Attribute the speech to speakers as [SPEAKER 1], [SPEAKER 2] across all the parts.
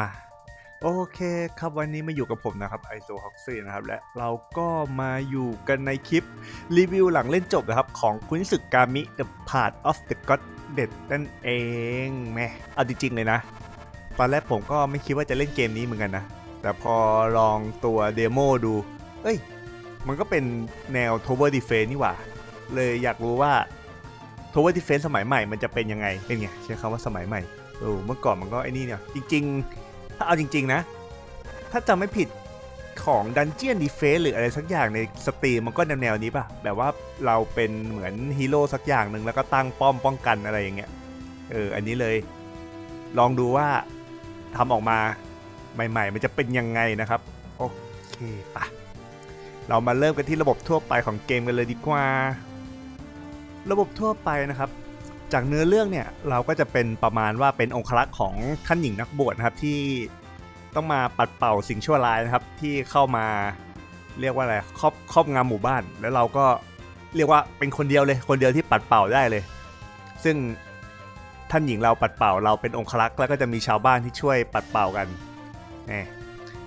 [SPEAKER 1] มาโอเคครับวันนี้มาอยู่กับผมนะครับไอโซฮอกซี่นะครับและเราก็มาอยู่กันในคลิปรีวิวหลังเล่นจบนะครับ ของคุณสึกกามิ The Part of the God Dead นั่นเองแม่เอาจริงๆเลยนะ ตอนแรกผมก็ไม่คิดว่าจะเล่นเกมนี้เหมือนกันนะ แต่พอลองตัวเดโมดู เอ้ย มันก็เป็นแนว Tower Defense นี่หว่า เลยอยากรู้ว่า Tower Defense สมัยใหม่มันจะเป็นยังไงเป็นไงใช้คำว่าสมัยใหม่ เออเมื่อก่อนมันก็ไอ้นี่เนี่ย จริง ๆ ถ้าเอาจริง ๆ นะ ถ้าจำไม่ผิดของ Dungeon Defense หรืออะไรสักอย่างในสตรีมมันก็แนวๆนี้ป่ะ แบบว่าเราเป็นเหมือนฮีโร่สักอย่างหนึ่งแล้วก็ตั้งป้อมป้องกันอะไรอย่างเงี้ย เออ อันนี้เลย ลองดูว่าทำออกมาใหม่ ๆ มันจะเป็นยังไงนะครับ โอเคปะเรามาเริ่มกันที่ระบบทั่วไปของเกมกันเลยดีกว่า ระบบทั่วไปนะครับ จากเนื้อเรื่องเนี่ยเราก็จะเป็นประมาณว่าเป็นองครักษ์ของท่านหญิงนักบวชนะครับที่ต้องมาปัดเป่าสิ่งชั่วร้ายนะครับที่เข้ามาเรียกว่าอะไรครอบครอบงำหมู่บ้าน แล้วเราก็เรียกว่าเป็นคนเดียวเลย คนเดียวที่ปัดเป่าได้เลย ซึ่งท่านหญิงเราปัดเป่าเราเป็นองครักษ์แล้วก็จะมีชาวบ้านที่ช่วยปัดเป่ากันนี่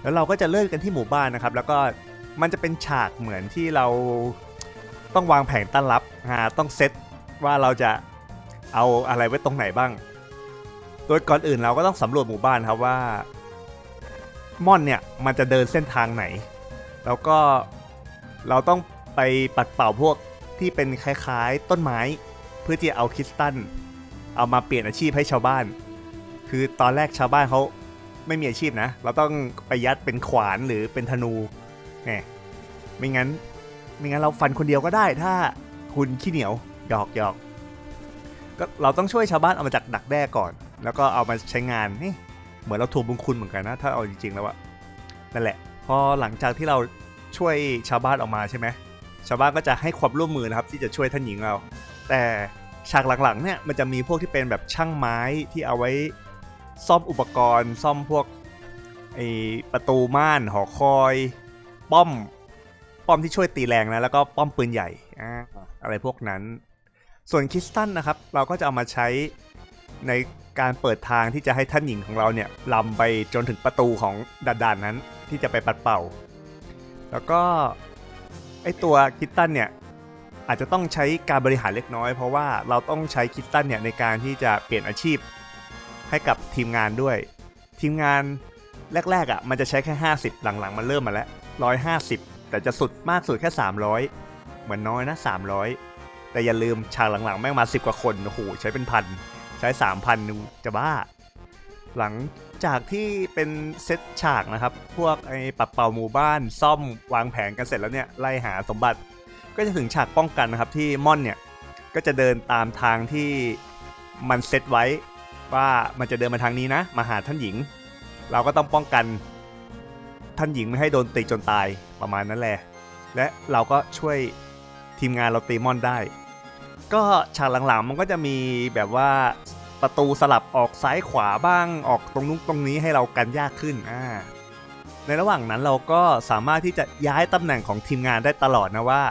[SPEAKER 1] แล้วเราก็จะเริ่มกันที่หมู่บ้านนะครับ แล้วก็มันจะเป็นฉากเหมือนที่เราต้องวางแผนต้อนรับฮะต้องเซตว่าเราจะ เอาอะไรไว้ตรงไหนบ้าง โดยก่อนอื่นเราก็ต้องสำรวจหมู่บ้านครับว่าม่อนเนี่ยมันจะเดินเส้นทางไหน แล้วก็เราต้องไปปัดเป่าพวกที่เป็นคล้ายๆต้นไม้ เพื่อที่จะเอาคริสตัลเอามาเปลี่ยนอาชีพให้ชาวบ้าน คือตอนแรกชาวบ้านเขาไม่มีอาชีพนะ เราต้องไปยัดเป็นขวานหรือเป็นธนูเนี่ยไม่งั้น ไม่งั้นเราฟันคนเดียวก็ได้ถ้าคุณขี้เหนียวหยอกหยอก ก็เราต้องช่วยชาวบ้านเอามาจากดักแด้ก่อน แล้วก็เอามาใช้งานนี่เหมือนเราทวงบุญคุณเหมือนกันนะ ถ้าเอาจริงๆแล้วอะนั่นแหละ พอหลังจากที่เราช่วยชาวบ้านออกมาใช่ไหมชาวบ้านก็จะให้ความร่วมมือนะครับ ที่จะช่วยท่านหญิงเรา แต่ฉากหลังๆเนี่ยมันจะมีพวกที่เป็นแบบช่างไม้ที่เอาไว้ซ่อมอุปกรณ์ ซ่อมพวกไอประตูม่านหอคอย ป้อมป้อมที่ช่วยตีแรงนะแล้วก็ป้อมปืนใหญ่อ่าอะไรพวกนั้น ส่วนคริสตัลนะครับ เราก็จะเอามาใช้ในการเปิดทางที่จะให้ท่านหญิงของเราเนี่ยลำไปจนถึงประตูของด่านๆนั้นที่จะไปปัดเป่า แล้วก็ไอตัวคิสตัลเนี่ยอาจจะต้องใช้การบริหารเล็กน้อย เพราะว่าเราต้องใช้คิสตัลเนี่ยในการที่จะเปลี่ยนอาชีพให้กับทีมงานด้วย ทีมงานแรกๆอะ่ะมันจะใช้แค่ 50 หลังๆ มันเริ่มมาแล้ว 150 แต่จะสุดมากสุดแค่ 300 เหมือนน้อยนะ 300 แต่อย่าลืมฉากหลังๆ แม่งมา10กว่าคนโอ้โหใช้เป็นพัน ใช้3,000นึงจะบ้า หลังจากที่เป็นเซตฉากนะครับ พวกไอ้ปรับเป่าหมู่บ้านซ่อมวางแผนกันเสร็จแล้วเนี่ยไล่หาสมบัติ ก็จะถึงฉากป้องกันนะครับที่ม่อนเนี่ยก็จะเดินตามทางที่มันเซตไว้ว่ามันจะเดินมาทางนี้นะ มาหาท่านหญิง เราก็ต้องป้องกันท่านหญิงไม่ให้โดนตีจนตายประมาณนั้นแหละ และเราก็ช่วยทีมงานเราตีมอนได้ ก็ฉากหลังๆมันก็จะมีแบบว่าประตูสลับออกซ้ายขวาบ้างออกตรงนู้นตรงนี้ให้เรากันยากขึ้นอ่าในระหว่างนั้นเราก็สามารถที่จะย้ายตำแหน่งของทีมงานได้ตลอดนะว่า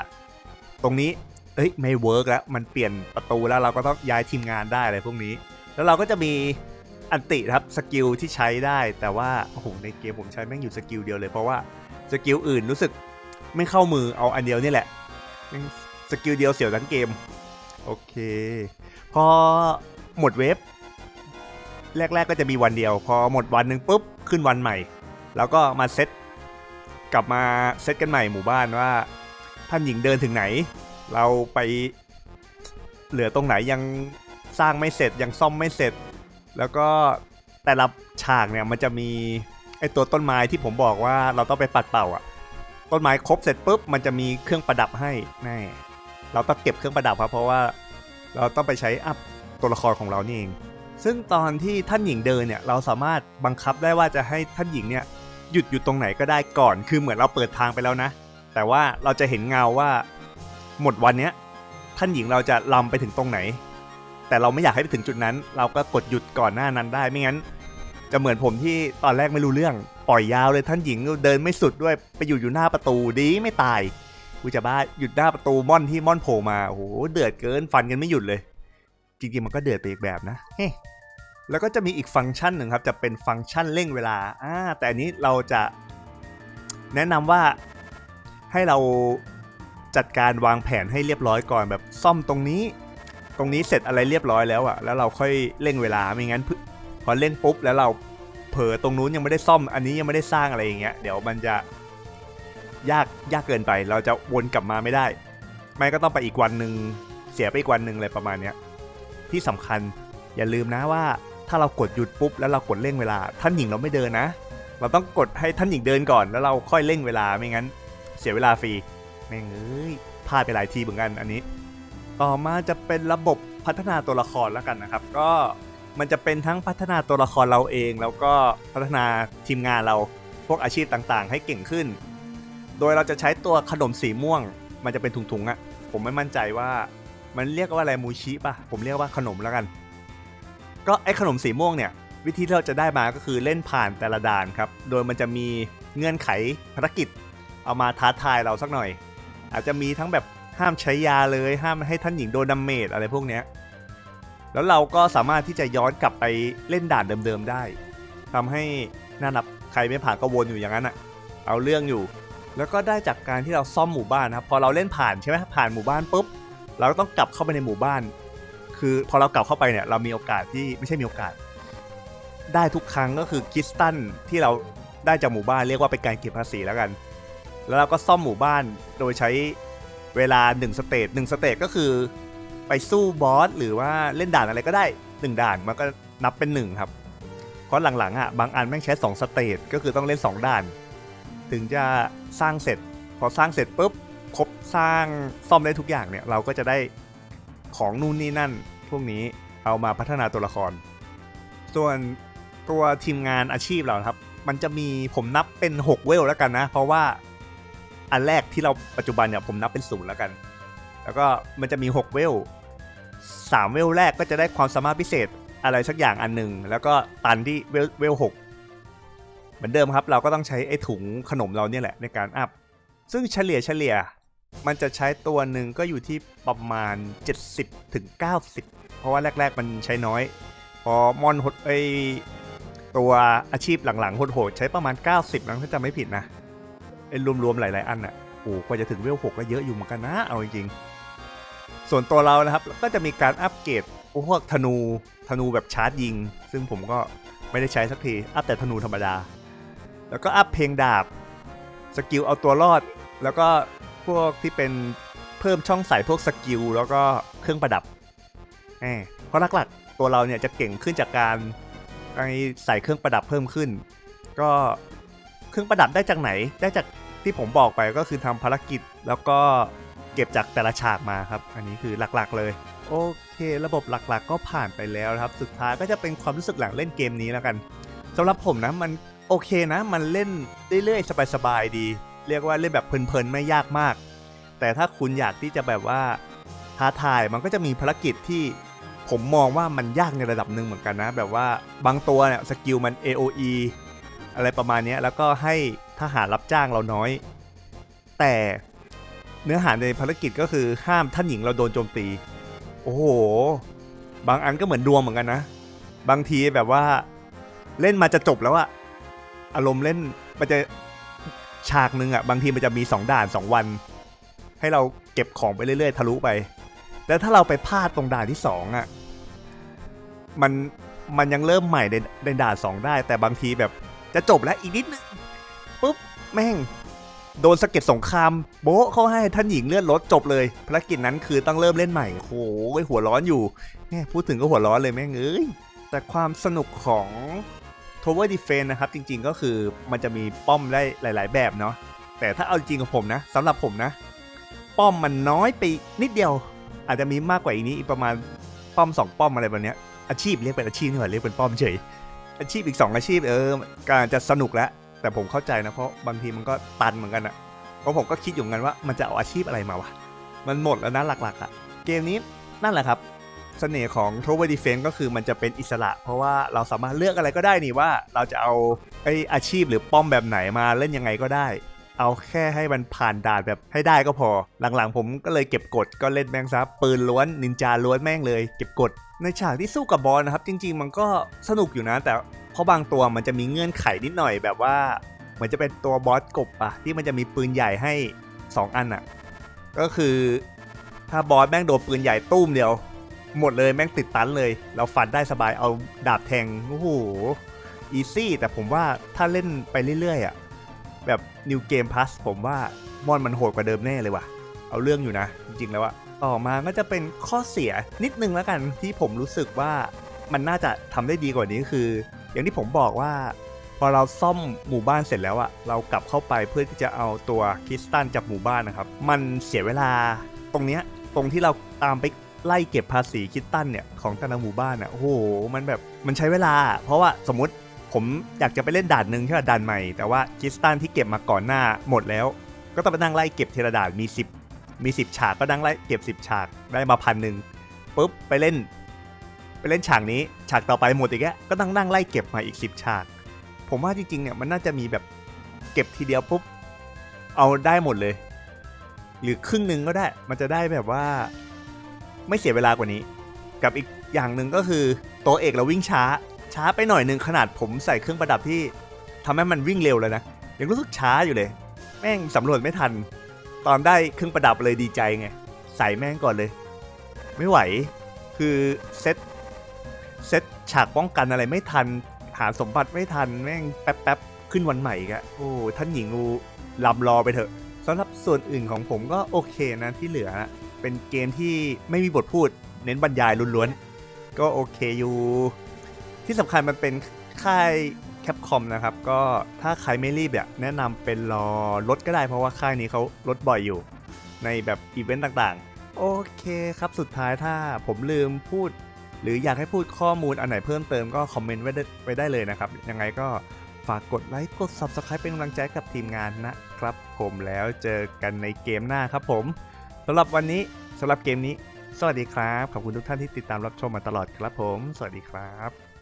[SPEAKER 1] ตรงนี้เอ้ยไม่เวิร์กแล้วมันเปลี่ยนประตูแล้วเราก็ต้องย้ายทีมงานได้อะไรพวกนี้ แล้วเราก็จะมีอันตินะครับสกิลที่ใช้ได้ แต่ว่าโอ้โหในเกมผมใช้แม่งอยู่สกิลเดียวเลยเพราะว่าสกิลอื่นรู้สึกไม่เข้ามือเอาอันเดียวนี่แหละแม่งสกิลเดียวเสียวทั้งเกม โอเค พอหมดเว็บ แรก ๆ ก็จะมีวันเดียว พอหมดวันหนึ่งปุ๊บ ขึ้นวันใหม่ แล้วก็มาเซตกลับมาเซตกันใหม่หมู่บ้านว่า ท่านหญิงเดินถึงไหน เราไปเหลือตรงไหนยังสร้างไม่เสร็จยังซ่อมไม่เสร็จ แล้วก็แต่ละฉากเนี่ยมันจะมีไอตัวต้นไม้ที่ผมบอกว่าเราต้องไปปัดเป่าอะต้นไม้ครบเสร็จปุ๊บมันจะมีเครื่องประดับให้แน่ เราต้องเก็บเครื่องประดับครับเพราะว่าเราต้องไปใช้อัพตัวละครของเรานี่เอง ซึ่งตอนที่ท่านหญิงเดินเนี่ยเราสามารถบังคับได้ว่าจะให้ท่านหญิงเนี่ยหยุดอยู่ตรงไหนก็ได้ก่อน คือเหมือนเราเปิดทางไปแล้วนะ แต่ว่าเราจะเห็นเงาว่าหมดวันเนี้ยท่านหญิงเราจะลำไปถึงตรงไหน แต่เราไม่อยากให้ไปถึงจุดนั้น เราก็กดหยุดก่อนหน้านั้นได้ไม่งั้น จะเหมือนผมที่ตอนแรกไม่รู้เรื่องปล่อยยาวเลยท่านหญิงเดินไม่สุดด้วยไปอยู่อยู่หน้าประตูดีไม่ตาย กูจะบ้าหยุดหน้าประตูม่อนที่ม่อนโผล่มาโอ้โหเดือดเกินฟันกันไม่หยุดเลย จริงๆมันก็เดือดไปอีกแบบนะเฮ้แล้วก็จะมีอีกฟังก์ชันหนึ่งครับจะเป็นฟังก์ชันเร่งเวลาอ่าแต่อันนี้เราจะแนะนำว่าให้เราจัดการวางแผนให้เรียบร้อยก่อนแบบซ่อมตรงนี้ ตรงนี้เสร็จอะไรเรียบร้อยแล้วอะแล้วเราค่อยเร่งเวลาไม่งั้นพึ่พอเร่งปุ๊บแล้วเราเผลอตรงนู้นยังไม่ได้ซ่อมอันนี้ยังไม่ได้สร้างอะไรอย่างเงี้ยเดี๋ยวมันจะ ยากยากเกินไป เราจะวนกลับมาไม่ได้ ไม่ก็ต้องไปอีกวันหนึ่งเสียไปอีกวันหนึ่งอะไรประมาณเนี้ยที่สำคัญอย่าลืมนะว่า ถ้าเรากดหยุดปุ๊บแล้วเรากดเร่งเวลา ท่านหญิงเราไม่เดินนะ เราต้องกดให้ท่านหญิงเดินก่อน แล้วเราค่อยเร่งเวลาไม่งั้น เสียเวลาฟรีแม่งเอ้ยพลาดไปหลายทีเหมือนกันอันนี้ ต่อมาจะเป็นระบบพัฒนาตัวละครแล้วกันนะครับ ก็มันจะเป็นทั้งพัฒนาตัวละครเราเอง แล้วก็พัฒนาทีมงานเราพวกอาชีพต่างๆ ให้เก่งขึ้น โดยเราจะใช้ตัวขนมสีม่วง มันจะเป็นถุงๆอะ่ะ ผมไม่มั่นใจว่ามันเรียกว่าอะไรมูชิป่ะ ผมเรียกว่าขนมแล้วกัน ก็ไอ้ขนมสีม่วงเนี่ย วิธีที่เราจะได้มาก็คือเล่นผ่านแต่ละด่านครับ โดยมันจะมีเงื่อนไขภารกิจ เอามาท้าทายเราสักหน่อย อาจจะมีทั้งแบบห้ามใช้ยาเลย ห้ามให้ท่านหญิงโดนดาเมจอะไรพวกเนี้ยแล้วเราก็สามารถที่จะย้อนกลับไปเล่นด่านเดิมๆได้ทำให้น่านับใครไม่ผ่านก็วนอยู่อย่างนั้นอะ เอาเรื่องอยู่ แล้วก็ได้จากการที่เราซ่อมหมู่บ้านนะครับ พอเราเล่นผ่านใช่ไหมผ่านหมู่บ้านปุ๊บ เราก็ต้องกลับเข้าไปในหมู่บ้าน คือพอเรากลับเข้าไปเนี่ยเรามีโอกาสที่ไม่ใช่มีโอกาส ได้ทุกครั้งก็คือคิสตันที่เราได้จากหมู่บ้านเรียกว่าเป็นการเก็บภาษีแล้วกัน แล้วเราก็ซ่อมหมู่บ้านโดยใช้เวลา1สเตจ1สเตจก็คือไปสู้บอสหรือว่าเล่นด่านอะไรก็ได้ 1 ด่านมันก็นับเป็น 1 ครับเพราะหลังๆอะบางอันแม่งใช้2สเตจก็คือต้องเล่น 2 ด่าน ถึงจะสร้างเสร็จ พอสร้างเสร็จปุ๊บครบสร้างซ่อมได้ทุกอย่างเนี่ยเราก็จะได้ของนู่นนี่นั่น พวกนี้เอามาพัฒนาตัวละคร ส่วนตัวทีมงานอาชีพเราครับ มันจะมีผมนับเป็น 6 เวลแล้วกันนะ เพราะว่าอันแรกที่เราปัจจุบันเนี่ยผมนับเป็นศูนย์แล้วกัน แล้วก็มันจะมี 6 เวล3 เวลแรกก็จะได้ความสามารถพิเศษอะไรสักอย่างอันหนึ่งแล้วก็ตันที่เวลเวลหก มือนเดิมครับ เราก็ต้องใช้ไอ้ถุงขนมเราเนี่ยแหละในการอัพ ซึ่งเฉลี่ยเฉลี่ยมันจะใช้ตัวหนึ่งก็อยู่ที่ประมาณ 70ถึง90 เพราะว่าแรก ๆ มันใช้น้อย พอมอนหดไอตัวอาชีพหลังๆโหดๆใช้ประมาณ 90นะถ้าจำไม่ผิดนะไอ้รวมๆหลาย ๆ อันอะโอ้กว่าจะถึงเวล6ก็เยอะอยู่เหมือนกันนะเอาจริงๆส่วนตัวเรานะครับก็จะมีการอัปเกรดพวกธนูธนูแบบชาร์จยิง ซึ่งผมก็ไม่ได้ใช้สักทีอัพแต่ธนูธรรมดา แล้วก็อัพเพลงดาบ สกิลเอาตัวรอด แล้วก็พวกที่เป็นเพิ่มช่องใส่พวกสกิลแล้วก็เครื่องประดับแหมเพราะหลักๆตัวเราเนี่ยจะเก่งขึ้นจากการไอ้ใส่เครื่องประดับเพิ่มขึ้น ก็เครื่องประดับได้จากไหน ได้จากที่ผมบอกไปก็คือทำภารกิจ แล้วก็เก็บจากแต่ละฉากมาครับ อันนี้คือหลักๆ เลยโอเค ระบบหลักๆ ก็ผ่านไปแล้วครับ สุดท้ายก็จะเป็นความรู้สึกหลังเล่นเกมนี้แล้วกันสำหรับผมนะมัน โอเคนะ มันเล่นเรื่อยๆสบายๆดี เรียกว่าเล่นแบบเพลินๆไม่ยากมาก แต่ถ้าคุณอยากที่จะแบบว่าท้าทายมันก็จะมีภารกิจที่ผมมองว่ามันยากในระดับหนึ่งเหมือนกันนะ แบบว่าบางตัวเนี่ยสกิลมัน AOE อะไรประมาณนี้แล้วก็ให้ทหารรับจ้างเราน้อย แต่เนื้อหาในภารกิจก็คือห้ามท่านหญิงเราโดนโจมตี โอ้โห บางอันก็เหมือนดวงเหมือนกันนะ บางทีแบบว่าเล่นมาจะจบแล้วอะ อารมณ์เล่นมันจะฉากหนึ่งอะบางทีมันจะมี2ด่าน2วัน ให้เราเก็บของไปเรื่อยๆ ทะลุไปแต่ถ้าเราไปพลาดตรงด่านที่2อะมันมันยังเริ่มใหม่ในในด่าน2ได้ แต่บางทีแบบจะจบแล้วอีกนิดนึงปุ๊บแม่งโดนสะเก็ดสงคราม โบ๊ะเขาให้ท่านหญิงเลื่อนรถจบเลยภารกิจนั้นคือต้องเริ่มเล่นใหม่โอ้โหหัวร้อนอยู่แม่พูดถึงก็หัวร้อนเลยแม่งเอ้ยแต่ความสนุกของ Tower Defense นะครับ จริง ๆ ก็คือมันจะมีป้อมได้หลาย ๆ แบบเนาะแต่ถ้าเอาจริงกับผมนะสำหรับผมนะ ป้อมมันน้อยไปนิดเดียว อาจจะมีมากกว่าอีกนี้อีกประมาณป้อมสองป้อมอะไรแบบเนี้ยอาชีพเรียกเป็นอาชีพนี่หว่าเรียกเป็นป้อมเฉยอาชีพอีกสองอาชีพเออการจะสนุกแล้วแต่ผมเข้าใจนะเพราะบางทีมันก็ตันเหมือนกันอะเพราะผมก็คิดอยู่เหมือนกันว่ามันจะเอาอาชีพอะไรมาวะมันหมดแล้วนะหลักๆอะเกมนี้นั่นแหละครับ สน่ห์ของ Tower Defense ก็คือมันจะเป็นอิสระ เพราะว่าเราสามารถเลือกอะไรก็ได้นี่ว่า เราจะเอาไออาชีพหรือป้อมแบบไหนมาเล่นยังไงก็ได้ เอาแค่ให้มันผ่านด่านแบบให้ได้ก็พอ หลังๆ ผมก็เลยเก็บกดก็เล่นแมงซับปืนล้วนนินจาล้วนแม่งเลย เก็บกด ในฉากที่สู้กับบอสนะครับ จริง ๆ มันก็สนุกอยู่นะ แต่เพราะบางตัวมันจะมีเงื่อนไขนิดหน่อยแบบว่าเหมือนจะเป็นตัวบอสกบอะที่มันจะมีปืนใหญ่ให้ 2 อันอะก็คือถ้าบอสแม่งโดนปืนใหญ่ตุ้มเดียว หมดเลยแม่งติดตันเลย เราฟันได้สบายเอาดาบแทงโอ้โหอีซี่แต่ผมว่าถ้าเล่นไปเรื่อยๆอะแบบ New Game Plus ผมว่ามอนมันโหดกว่าเดิมแน่เลยว่ะ เอาเรื่องอยู่นะ จริงๆแล้วอะต่อมาก็จะเป็นข้อเสียนิดนึงแล้วกันที่ผมรู้สึกว่ามันน่าจะทำได้ดีกว่านี้คือ อย่างที่ผมบอกว่า พอเราซ่อมหมู่บ้านเสร็จแล้วอะเรากลับเข้าไปเพื่อที่จะเอาตัวคริสตัลจากหมู่บ้านนะครับ มันเสียเวลาตรงเนี้ยตรงที่เราตามไป ไล่เก็บภาษีคิสตัลเนี่ยของแต่ละหมู่บ้านอะโอ้โหมันแบบมันใช้เวลา เพราะว่าสมมติผมอยากจะไปเล่นด่านหนึ่งใช่ไหมด่านใหม่แต่ว่าคิสตัลที่เก็บมาก่อนหน้าหมดแล้ว ก็ต้องไปนั่งไล่เก็บทีละด่านมี 10 มี 10 ฉากก็นั่งไล่เก็บ 10 ฉากได้มาพันหนึ่งปุ๊บไปเล่น ไปเล่นฉากนี้ ฉากต่อไปหมดอีกแล้วก็ต้องนั่งไล่เก็บมาอีก 10 ฉาก ผมว่าจริงๆเนี่ยมันน่าจะมีแบบเก็บทีเดียวปุ๊บเอาได้หมดเลย หรือครึ่งหนึ่งก็ได้ มันจะได้แบบว่า ไม่เสียเวลากว่านี้ กับอีกอย่างหนึ่งก็คือตัวเอกเราวิ่งช้า ช้าไปหน่อยหนึ่งขนาดผมใส่เครื่องประดับที่ทำให้มันวิ่งเร็วแล้วนะยังรู้สึกช้าอยู่เลย แม่งสำรวจไม่ทัน ตอนได้เครื่องประดับเลยดีใจไง ใส่แม่งก่อนเลย ไม่ไหว คือเซตเซตฉากป้องกันอะไรไม่ทัน หาสมบัติไม่ทันแม่งแป๊บแป๊บขึ้นวันใหม่กะโอ้ท่านหญิงงูลำรอไปเถอะสำหรับส่วนอื่นของผมก็โอเคนะที่เหลือ เป็นเกมที่ไม่มีบทพูดเน้นบรรยายล้วนๆ ก็โอเคอยู่ ที่สำคัญมันเป็นค่ายแคปคอมนะครับ ก็ถ้าใครไม่รีบเนี่ยแนะนำเป็นรอลดก็ได้เพราะว่าค่ายนี้เขาลดบ่อยอยู่ ในแบบอีเวนต์ต่างๆ โอเคครับสุดท้ายถ้าผมลืมพูด หรืออยากให้พูดข้อมูลอันไหนเพิ่มเติมก็คอมเมนต์ไว้ได้ไว้ได้เลยนะครับ ยังไงก็ฝากกดไลค์กด Subscribe เป็นกำลังใจกับทีมงานนะครับ ผมแล้วเจอกันในเกมหน้าครับผม สำหรับวันนี้สำหรับเกมนี้ สวัสดีครับ ขอบคุณทุกท่านที่ติดตามรับชมมาตลอดครับผม สวัสดีครับ